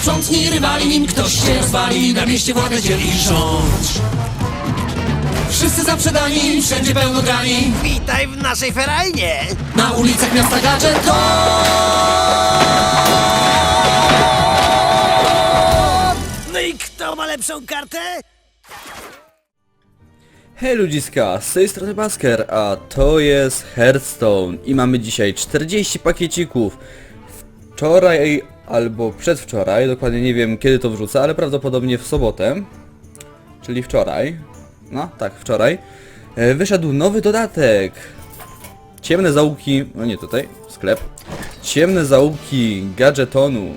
sprzątnij rywali, nim ktoś się rozwali Na mieście władę dzieli rząd Wszyscy zaprzedani, wszędzie pełno grani Witaj w naszej ferajnie! Na ulicach miasta gadżeto No i kto ma lepszą kartę? Hej ludziska, z tej strony Basker, a to jest Hearthstone i mamy dzisiaj 40 pakiecików. Wczoraj albo przedwczoraj, dokładnie nie wiem kiedy to wrzucę, ale prawdopodobnie w sobotę, czyli wczoraj, no tak, wczoraj, e, wyszedł nowy dodatek. Ciemne zaułki, no nie tutaj, sklep. Ciemne zaułki gadżetonu.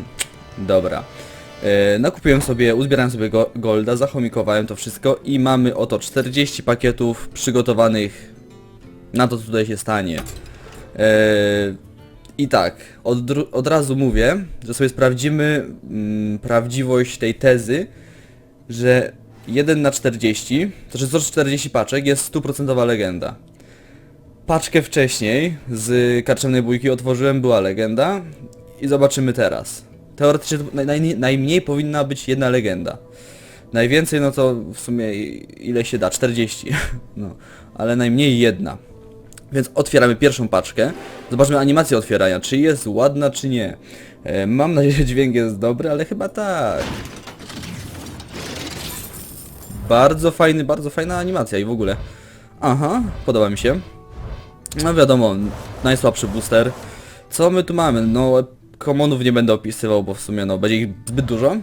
Dobra. E, nakupiłem sobie, uzbierałem sobie go, golda, zachomikowałem to wszystko i mamy oto 40 pakietów przygotowanych na to, co tutaj się stanie. E, I tak, od, od razu mówię, że sobie sprawdzimy mm, prawdziwość tej tezy, że 1 na 40, to znaczy 140 paczek jest stuprocentowa legenda. Paczkę wcześniej z karczemnej bójki otworzyłem, była legenda i zobaczymy teraz. Teoretycznie naj, naj, najmniej powinna być jedna legenda. Najwięcej no to w sumie ile się da, 40. No, ale najmniej jedna. Więc otwieramy pierwszą paczkę. Zobaczmy animację otwierania, czy jest ładna, czy nie. E, mam nadzieję, że dźwięk jest dobry, ale chyba tak. Bardzo fajny, bardzo fajna animacja i w ogóle. Aha, podoba mi się. No wiadomo, najsłabszy booster. Co my tu mamy? No, komonów nie będę opisywał, bo w sumie no, będzie ich zbyt dużo.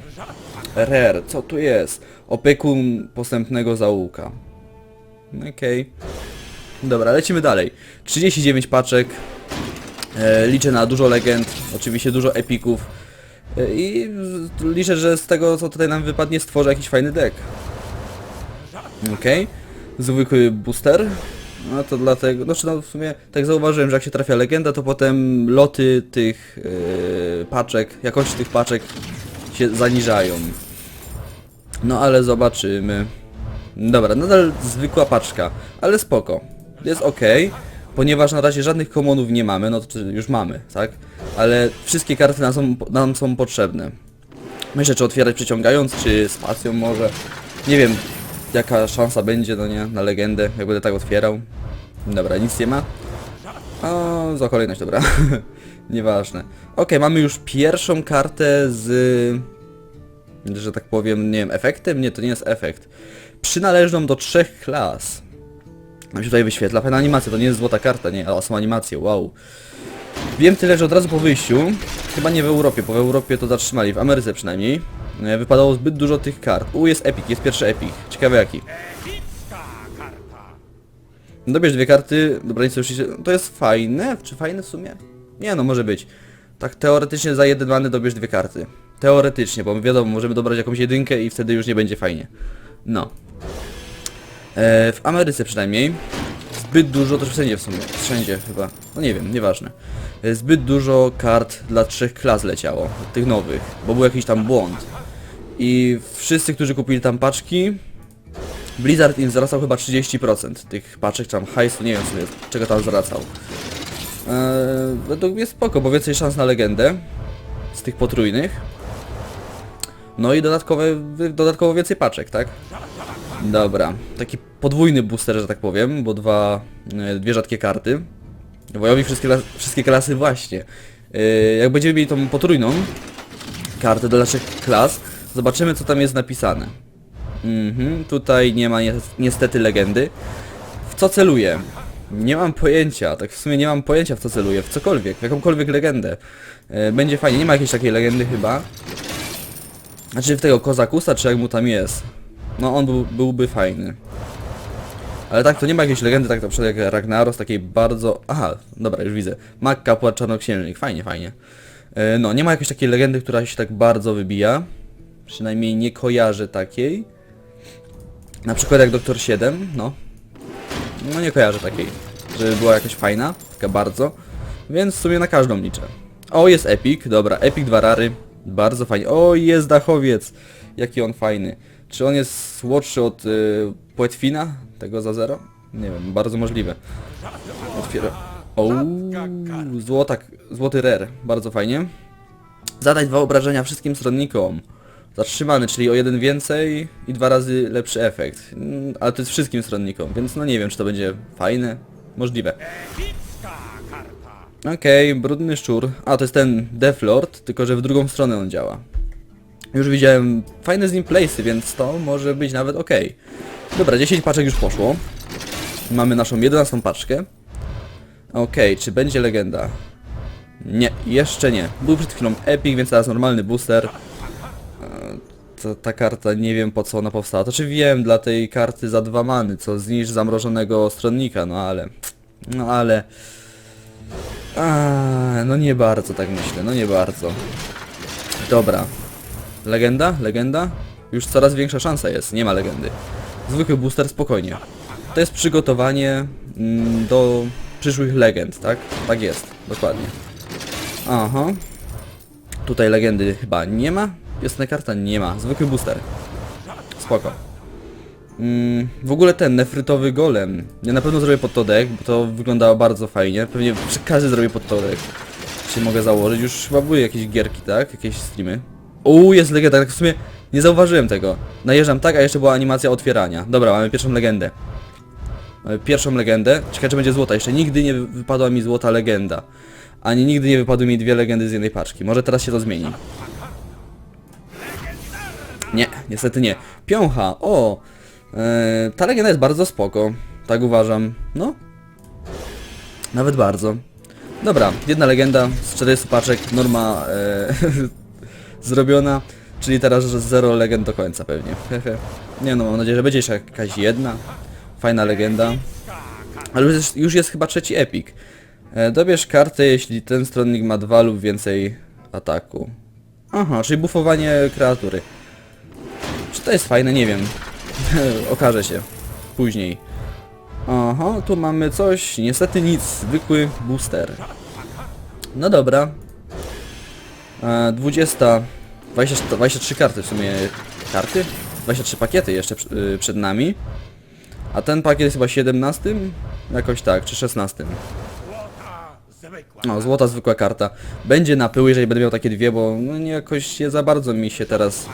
Rare, co tu jest? Opiekun postępnego zaułka. Okej. Dobra, lecimy dalej. 39 paczek. E, liczę na dużo legend, oczywiście dużo epików. E, I liczę, że z tego co tutaj nam wypadnie stworzę jakiś fajny deck. Okej. Zwykły booster. No to dlatego, znaczy no w sumie tak zauważyłem, że jak się trafia legenda, to potem loty tych yy, paczek, jakości tych paczek się zaniżają. No ale zobaczymy. Dobra, nadal zwykła paczka, ale spoko. Jest ok, ponieważ na razie żadnych komonów nie mamy, no to już mamy, tak? Ale wszystkie karty nam są, nam są potrzebne. Myślę, czy otwierać przyciągając, czy spacją może. Nie wiem, jaka szansa będzie, no nie, na legendę, jak będę tak otwierał. Dobra, nic nie ma. O, za kolejność, dobra. Nieważne. Okej, mamy już pierwszą kartę z... Że tak powiem, nie wiem, efektem? Nie, to nie jest efekt. Przynależną do trzech klas. Nam się tutaj wyświetla. Fajna animacja, to nie jest złota karta, nie, ale są animacje, wow. Wiem tyle, że od razu po wyjściu, chyba nie w Europie, bo w Europie to zatrzymali, w Ameryce przynajmniej, e, wypadało zbyt dużo tych kart. U, jest Epic, jest pierwszy Epic. Ciekawe jaki. Dobierz dwie karty, dobra nic już To jest fajne? Czy fajne w sumie? Nie no, może być. Tak teoretycznie za jeden many dobierz dwie karty. Teoretycznie, bo wiadomo, możemy dobrać jakąś jedynkę i wtedy już nie będzie fajnie. No. E, w Ameryce przynajmniej zbyt dużo, to wszędzie w sumie, wszędzie chyba, no nie wiem, nieważne. E, Zbyt dużo kart dla trzech klas leciało, tych nowych, bo był jakiś tam błąd. I wszyscy, którzy kupili tam paczki, Blizzard im zwracał chyba 30% tych paczek, czy tam hajsu, nie wiem sobie, czego tam zwracał. Eee, według mnie spoko, bo więcej szans na legendę z tych potrójnych. No i dodatkowe, dodatkowo więcej paczek, tak? Dobra, taki podwójny booster, że tak powiem, bo dwa, e, dwie rzadkie karty. Wojowi wszystkie, wszystkie klasy właśnie. E, jak będziemy mieli tą potrójną kartę dla naszych klas, zobaczymy co tam jest napisane. Mhm, tutaj nie ma ni- niestety legendy. W co celuję? Nie mam pojęcia, tak w sumie nie mam pojęcia w co celuję, w cokolwiek, w jakąkolwiek legendę. E, będzie fajnie, nie ma jakiejś takiej legendy chyba. Znaczy w tego Kozakusa, czy jak mu tam jest. No on był, byłby fajny. Ale tak, to nie ma jakiejś legendy, tak na przykład jak Ragnaros, takiej bardzo... Aha, dobra, już widzę. Mag, kapłan, czarnoksiężnik, fajnie, fajnie. E, no, nie ma jakiejś takiej legendy, która się tak bardzo wybija. Przynajmniej nie kojarzę takiej. Na przykład jak Doktor 7, no. No nie kojarzę takiej, żeby była jakaś fajna, taka bardzo. Więc w sumie na każdą liczę. O, jest Epic, dobra, Epic dwa rary, bardzo fajnie. O, jest Dachowiec, jaki on fajny. Czy on jest słodszy od y, Płetwina, tego za zero? Nie wiem, bardzo możliwe. Otwiera... O, złota, złoty rare, bardzo fajnie. Zadać dwa obrażenia wszystkim stronnikom. Zatrzymany, czyli o jeden więcej i dwa razy lepszy efekt. Mm, Ale to jest wszystkim stronnikom, więc no nie wiem, czy to będzie fajne. Możliwe. Okej, brudny szczur. A, to jest ten Death Lord, tylko że w drugą stronę on działa. Już widziałem fajne z nim playsy, więc to może być nawet ok. Dobra, 10 paczek już poszło. Mamy naszą 11 paczkę. Okej, czy będzie legenda? Nie, jeszcze nie. Był przed chwilą Epic, więc teraz normalny booster. E, To, ta karta, nie wiem po co ona powstała. To czy wiem, dla tej karty za dwa many, co zniszcz zamrożonego stronnika, no ale... No ale... A, no nie bardzo tak myślę, no nie bardzo. Dobra. Legenda? Legenda? Już coraz większa szansa jest, nie ma legendy. Zwykły booster spokojnie. To jest przygotowanie mm, do przyszłych legend, tak? Tak jest, dokładnie. Aha. Tutaj legendy chyba nie ma. Jasna karta nie ma. Zwykły booster. Spoko. Mm, w ogóle ten nefrytowy golem. Ja na pewno zrobię pod to deck, bo to wyglądało bardzo fajnie. Pewnie każdy zrobię pod to deck. Się mogę założyć. Już chyba były jakieś gierki, tak? Jakieś streamy. Uuu, jest legenda. Tak w sumie nie zauważyłem tego. Najeżdżam tak, a jeszcze była animacja otwierania. Dobra, mamy pierwszą legendę. Mamy pierwszą legendę. Ciekawe, czy będzie złota. Jeszcze nigdy nie wypadła mi złota legenda. Ani nigdy nie wypadły mi dwie legendy z jednej paczki. Może teraz się to zmieni. Nie, niestety nie. Piącha, o! E, ta legenda jest bardzo spoko. Tak uważam. No. Nawet bardzo. Dobra, jedna legenda z 40 paczek, norma e, zrobiona. Czyli teraz zero legend do końca pewnie. Nie no, mam nadzieję, że będzie jeszcze jakaś jedna. Fajna legenda. Ale już jest, już jest chyba trzeci epic. E, dobierz kartę, jeśli ten stronnik ma dwa lub więcej ataku. Aha, czyli bufowanie kreatury. Czy to jest fajne? Nie wiem. Okaże się. Później. Aha, tu mamy coś. Niestety nic. Zwykły booster. No dobra. E, 20. 20, 23 karty w sumie. Karty? 23 pakiety jeszcze y, przed nami. A ten pakiet jest chyba 17? Jakoś tak, czy 16. No, złota zwykła karta. Będzie na pył, jeżeli będę miał takie dwie, bo no nie jakoś nie za bardzo mi się teraz...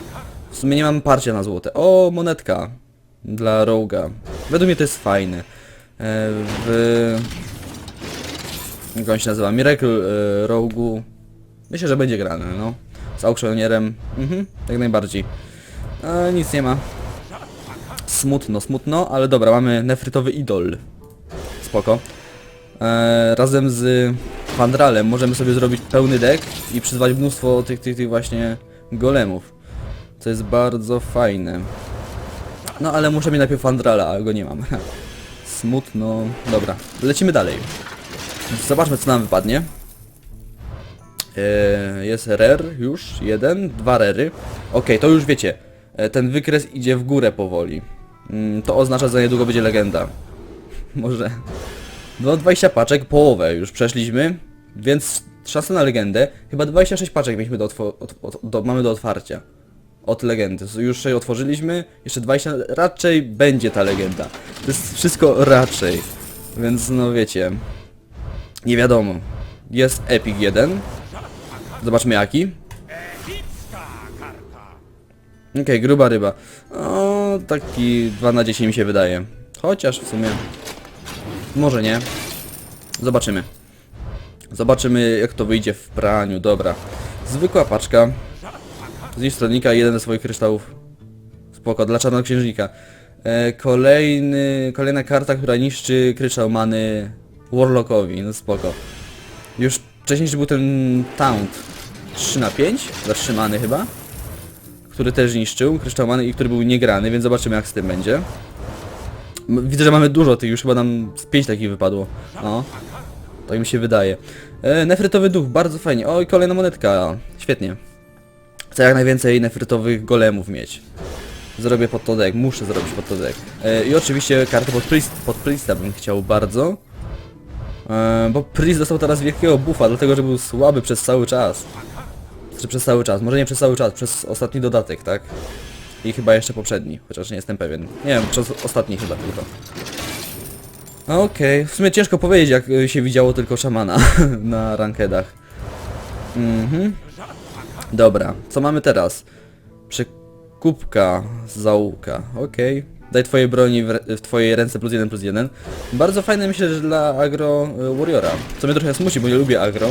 W sumie nie mam parcia na złote. O, monetka. Dla Roga. Według mnie to jest fajne. E, w... Jak on się nazywa? Miracle e, Rogu. Myślę, że będzie grane, no. Z aukcjonierem. Mhm, jak najbardziej. E, nic nie ma. Smutno, smutno, ale dobra, mamy nefrytowy idol. Spoko. E, razem z Fandralem możemy sobie zrobić pełny deck i przyzwać mnóstwo tych, tych, tych właśnie golemów. Co jest bardzo fajne. No ale muszę mieć najpierw Fandrala, a go nie mam. Smutno. Dobra, lecimy dalej. Zobaczmy co nam wypadnie. E, jest rare już, jeden, dwa rery. Okej, to już wiecie. E, ten wykres idzie w górę powoli. Mm, to oznacza, że niedługo będzie legenda. Może. No 20 paczek, połowę już przeszliśmy, więc szansa na legendę. Chyba 26 paczek mieliśmy do, od, od, do mamy do otwarcia. Od legendy. Już je otworzyliśmy, jeszcze 20, raczej będzie ta legenda. To jest wszystko raczej. Więc no wiecie. Nie wiadomo. Jest Epic 1. Zobaczmy jaki. Okej, gruba ryba. O, taki 2 na 10 mi się wydaje. Chociaż w sumie... Może nie. Zobaczymy. Zobaczymy jak to wyjdzie w praniu. Dobra. Zwykła paczka. Zniszcz stronnika jeden ze swoich kryształów. Spoko, dla czarnoksiężnika. E, kolejny, kolejna karta, która niszczy kryształ many Warlockowi. No spoko. Już wcześniejszy był ten Taunt 3 na 5 zatrzymany chyba. Który też niszczył kryształ many i który był niegrany, więc zobaczymy jak z tym będzie. Widzę, że mamy dużo tych, już chyba nam z 5 takich wypadło. No. Tak mi się wydaje. E, nefrytowy duch, bardzo fajnie. Oj, kolejna monetka. Świetnie. Chcę jak najwięcej nefrytowych golemów mieć. Zrobię pod to deck, muszę zrobić pod to deck. E, I oczywiście kartę pod, priest, pod Priesta bym chciał bardzo. E, bo Priest dostał teraz wielkiego buffa, dlatego że był słaby przez cały czas. Czy przez cały czas? Może nie przez cały czas, przez ostatni dodatek, tak? I chyba jeszcze poprzedni, chociaż nie jestem pewien. Nie wiem, przez ostatni chyba tylko. Okej, w sumie ciężko powiedzieć jak y, się widziało tylko szamana na rankedach. Mhm. Dobra, co mamy teraz? Przekupka zaułka, okej. Daj twojej broni w, w twojej ręce plus jeden plus jeden. Bardzo fajne myślę, że dla agro y, warriora. Co mnie trochę smuci, bo nie lubię agro.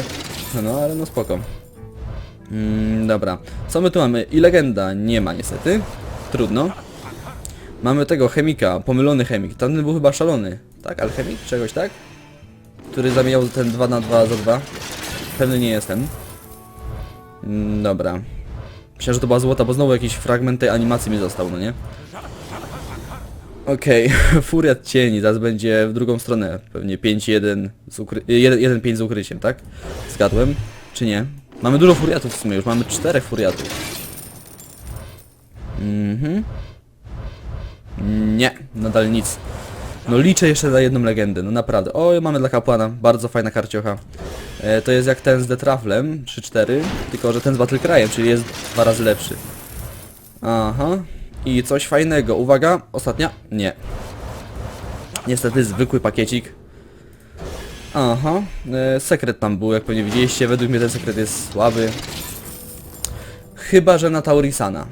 No ale no spoko. Mm, dobra, co my tu mamy? I legenda nie ma niestety. Trudno. Mamy tego chemika, pomylony chemik. Tamten był chyba szalony. Tak, alchemik? Czegoś tak? Który zamieniał ten 2 na 2 za 2. Pewny nie jestem. Mm, dobra. Myślałem, że to była złota, bo znowu jakiś fragment tej animacji mi został, no nie? Okej, furiat cieni, zaraz będzie w drugą stronę. Pewnie 5-1 z ukry... 1-5 z ukryciem, tak? Zgadłem? Czy nie? Mamy dużo furiatów w sumie, już mamy czterech furiatów. Mhm. Nie, nadal nic. No liczę jeszcze na jedną legendę, no naprawdę. O, mamy dla kapłana, bardzo fajna karciocha. E, to jest jak ten z Detraflem, 3-4, tylko że ten z Battle Cryem, czyli jest dwa razy lepszy. Aha. I coś fajnego, uwaga, ostatnia? Nie. Niestety zwykły pakiecik. Aha, e, sekret tam był, jak pewnie widzieliście, według mnie ten sekret jest słaby. Chyba, że na Taurisana.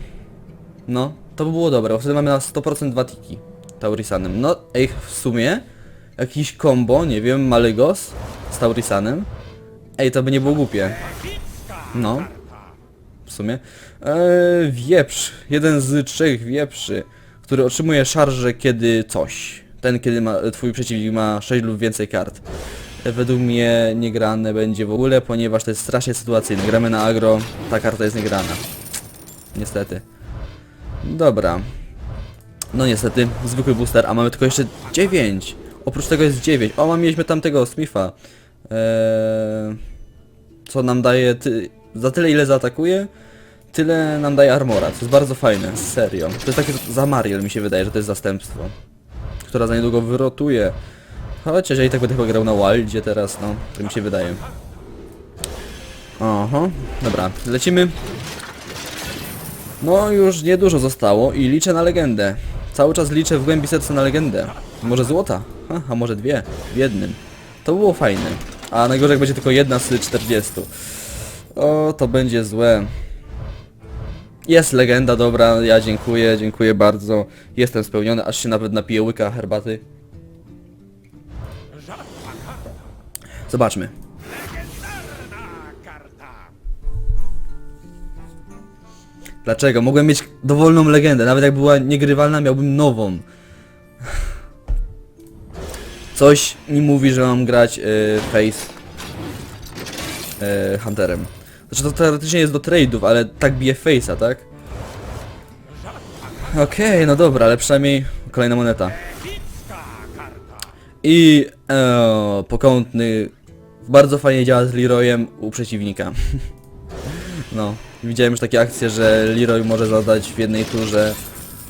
No, to by było dobre, bo wtedy mamy na 100% dwa tiki Taurisanem. No, ej, w sumie jakiś combo, nie wiem, Malygos z Taurisanem. Ej, to by nie było głupie. No, w sumie. Eee, wieprz, jeden z trzech wieprzy, który otrzymuje szarże kiedy coś. Ten, kiedy ma, twój przeciwnik ma 6 lub więcej kart. Według mnie niegrane będzie w ogóle, ponieważ to jest strasznie sytuacyjne. Gramy na agro, ta karta jest niegrana. Niestety. Dobra. No niestety, zwykły booster, a mamy tylko jeszcze 9. Oprócz tego jest 9. O, mam mieliśmy tamtego Smitha. Eee, co nam daje ty za tyle ile zaatakuje, tyle nam daje armora, co jest bardzo fajne, serio. To jest takie za Mariel mi się wydaje, że to jest zastępstwo. Która za niedługo wyrotuje. Chociaż ja i tak będę chyba grał na Wildzie teraz, no, to mi się wydaje. Aha, dobra, lecimy. No już niedużo zostało i liczę na legendę. Cały czas liczę w głębi serca na legendę. Może złota, ha, a może dwie, w jednym. To było fajne. A najgorzej będzie tylko jedna z 40. O, to będzie złe. Jest legenda, dobra, ja dziękuję, dziękuję bardzo. Jestem spełniony, aż się nawet napiję łyka herbaty. Zobaczmy. Dlaczego? Mogłem mieć dowolną legendę, nawet jak była niegrywalna, miałbym nową. Coś mi mówi, że mam grać y, face y, Hunterem. Znaczy to teoretycznie jest do trade'ów, ale tak bije face'a, tak? Okej, no dobra, ale przynajmniej kolejna moneta. I e, pokątny bardzo fajnie działa z Leroyem u przeciwnika. no, widziałem już takie akcje, że Leroy może zadać w jednej turze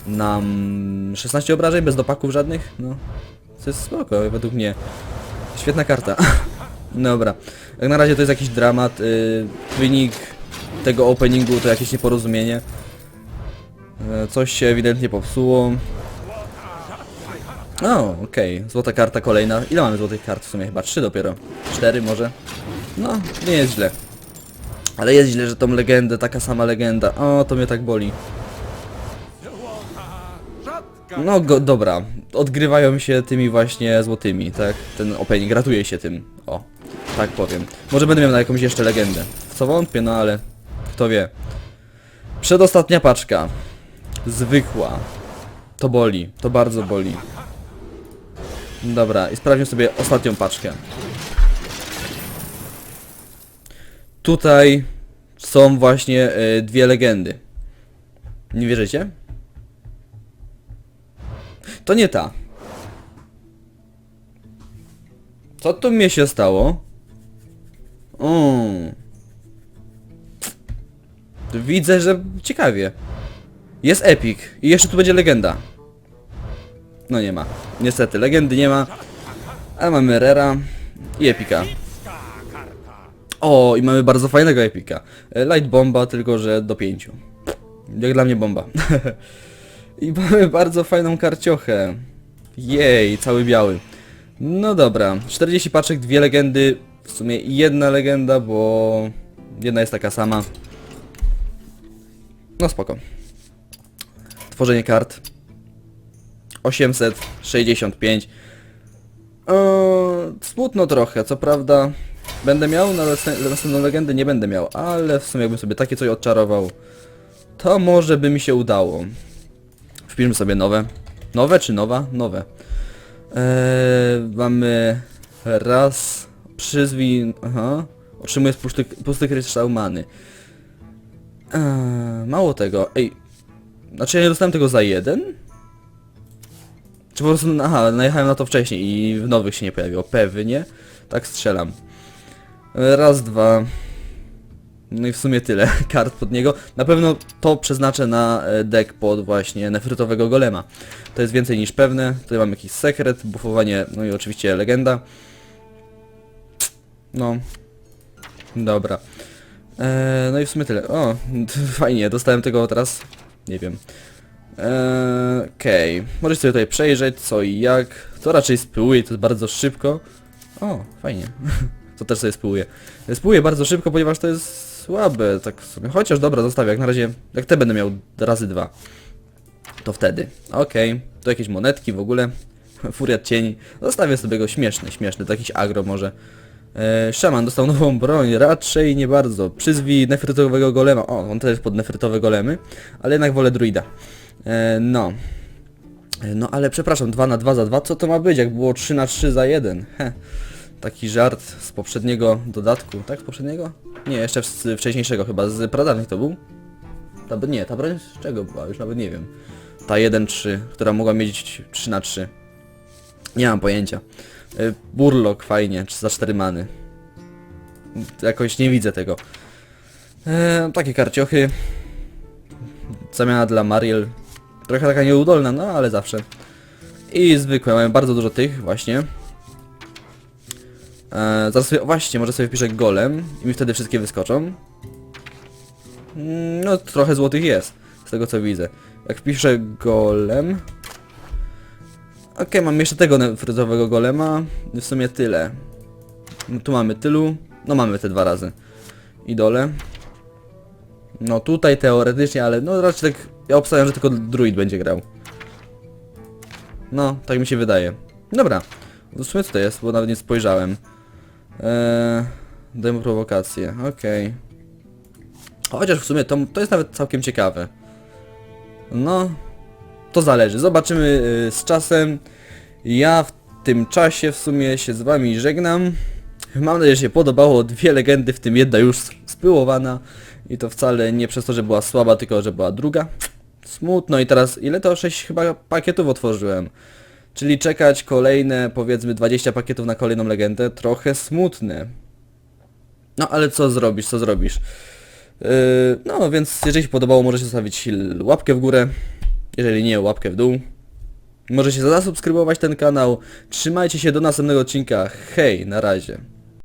nam 16 obrażeń bez dopaków żadnych. No, to jest spoko, według mnie. Świetna karta. Dobra, jak na razie to jest jakiś dramat. Y, wynik tego openingu to jakieś nieporozumienie. E, Coś się ewidentnie popsuło. O, okej. Złota karta kolejna. Ile mamy złotych kart w sumie? Chyba trzy dopiero. Cztery może? No, nie jest źle. Ale jest źle, że tą legendę, taka sama legenda. O, to mnie tak boli. No go, dobra, odgrywają się tymi właśnie złotymi, tak? Ten opening, gratuluję się tym. O, tak powiem. Może będę miał na jakąś jeszcze legendę. Co wątpię, no ale kto wie. Przedostatnia paczka. Zwykła. To boli, to bardzo boli. Dobra, i sprawdźmy sobie ostatnią paczkę. Tutaj są właśnie y, dwie legendy. Nie wierzycie? To nie ta. Co tu mnie się stało? O. Widzę, że ciekawie. Jest epic. I jeszcze tu będzie legenda. No nie ma. Niestety, legendy nie ma. Ale mamy Rera i epika. O, i mamy bardzo fajnego epika. Light bomba, tylko że do pięciu. Jak dla mnie bomba. I mamy bardzo fajną karciochę. Jej, cały biały. No dobra, 40 paczek, dwie legendy. W sumie jedna legenda, bo jedna jest taka sama. No spoko. Tworzenie kart. 865. Eee, smutno trochę, co prawda. Będę miał, na następ- następną legendę nie będę miał, ale w sumie jakbym sobie takie coś odczarował, to może by mi się udało. Wpiszmy sobie nowe. Nowe czy nowa? Nowe. Eee, mamy raz przyzwij... Aha. Otrzymuje pusty, pusty kryształ many. Eee, mało tego. Ej. Znaczy ja nie dostałem tego za jeden? Czy po prostu... Aha, najechałem na to wcześniej i w nowych się nie pojawiło. Pewnie. Tak strzelam. Raz, dwa... No i w sumie tyle kart pod niego. Na pewno to przeznaczę na e, deck pod właśnie nefrytowego golema. To jest więcej niż pewne. Tutaj mam jakiś sekret, buffowanie, no i oczywiście legenda. No. Dobra. Eee, no i w sumie tyle. O, fajnie, dostałem tego teraz. Nie wiem. Eee, Okej. Możesz sobie tutaj przejrzeć co i jak. To raczej spyłuje, to jest bardzo szybko. O, fajnie. to też sobie spyłuję. Spłyję bardzo szybko, ponieważ to jest słabe, tak. Chociaż dobra, zostawię, jak na razie, jak te będę miał razy dwa. To wtedy. Okej, to jakieś monetki w ogóle. Furiat cieni. Zostawię sobie go śmieszny, śmieszny, to jakiś agro może. E, Szaman dostał nową broń, raczej nie bardzo. Przyzwij nefrytowego golema. O, on też pod nefrytowe golemy, ale jednak wolę druida. E, no. E, No ale przepraszam, 2 na 2 za 2, co to ma być, jak było 3 na 3 za 1? Heh. Taki żart z poprzedniego dodatku, tak? Z poprzedniego? Nie, jeszcze z wcześniejszego chyba, z pradawnych to był? Ta, nie, ta broń z czego była? Już nawet nie wiem. Ta 1-3, która mogła mieć 3 na 3 Nie mam pojęcia. Y, Burlock fajnie, za 4 many. Jakoś nie widzę tego. E, takie karciochy. Zamiana dla Mariel. Trochę taka nieudolna, no ale zawsze. I zwykłe, mamy bardzo dużo tych właśnie. E, zaraz sobie, właśnie, może sobie wpiszę golem i mi wtedy wszystkie wyskoczą. Mm, No, trochę złotych jest, z tego co widzę. Jak wpiszę golem... Okej, mam jeszcze tego fryzowego golema, w sumie tyle. Tu mamy tylu, no mamy te dwa razy. I dole. No tutaj teoretycznie, ale no raczej tak, ja obstawiam, że tylko druid będzie grał. No, tak mi się wydaje. Dobra, w sumie co to jest, bo nawet nie spojrzałem. Eee, demo prowokację, okej. Chociaż w sumie to, to jest nawet całkiem ciekawe. No, to zależy. Zobaczymy y, z czasem. Ja w tym czasie w sumie się z wami żegnam. Mam nadzieję, że się podobało. Dwie legendy, w tym jedna już spyłowana. I to wcale nie przez to, że była słaba, tylko że była druga. Smutno i teraz ile to? 6 chyba pakietów otworzyłem. Czyli czekać kolejne powiedzmy 20 pakietów na kolejną legendę. Trochę smutne. No ale co zrobisz, co zrobisz? Yy, no więc jeżeli się podobało możecie zostawić łapkę w górę. Jeżeli nie, łapkę w dół. Możecie zasubskrybować ten kanał. Trzymajcie się do następnego odcinka. Hej, na razie.